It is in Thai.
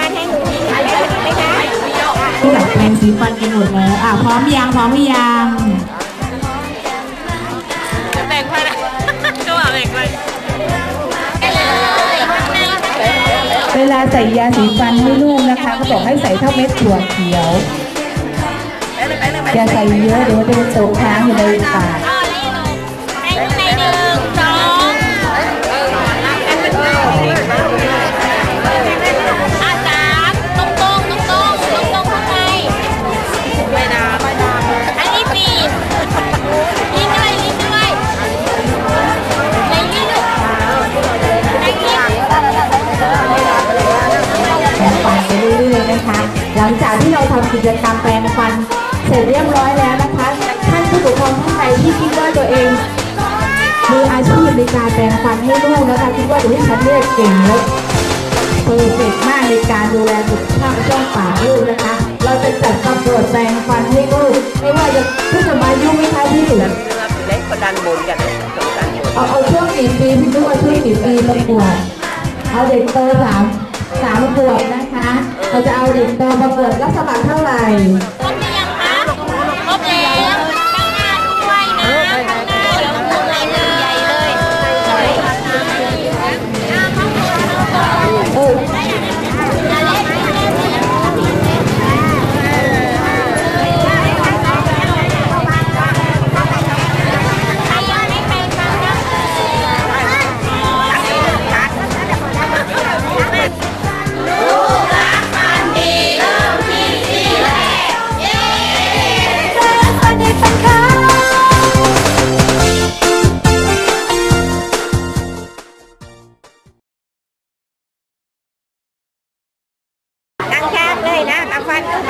านให้หนูถีอะไรเห็นไหมคะที่หลังแปรงสีฟันกันหมดแล้วอะพร้อมยังพร้อมหรือยัง ลาใส่ยาสีฟันให้ลูกนะคะเขาบอกให้ใส่เท่าเม็ดถั่วเขียวอย่าใส่เยอะเดี๋ยวมันจะไปตกค้างอยู่ในปาก หลังจากที่เราทำกิจกรรมแปรงฟัน เสร็จเรียบร้อยแล้วนะคะท่านผู้ปกครองท่านใดที่คิดว่าตัวเองมีอาชีพในการแปรงฟันให้ลูกนะคะคิดว่าเดี๋ยวฉันเรียกเก่งแล้วเพอร์เฟกมากในการดูแลสุขภาพช่องปากลูกนะคะ เราจะจัดกำหนดแปรงฟันให้ลูกไม่ว่าจะผู้สมัยยุ่งไหมคะพี่เล็กกว่าดันบนกันสองดันบนเอาเอาช่วงกี่ปีพี่ลูกเอาช่วงกี่ปีประกวดเอาเด็กโตสาม สามขวบนะคะ เราจะเอาเด็กโตประกวดรับสมัครเท่าไหร่ นั่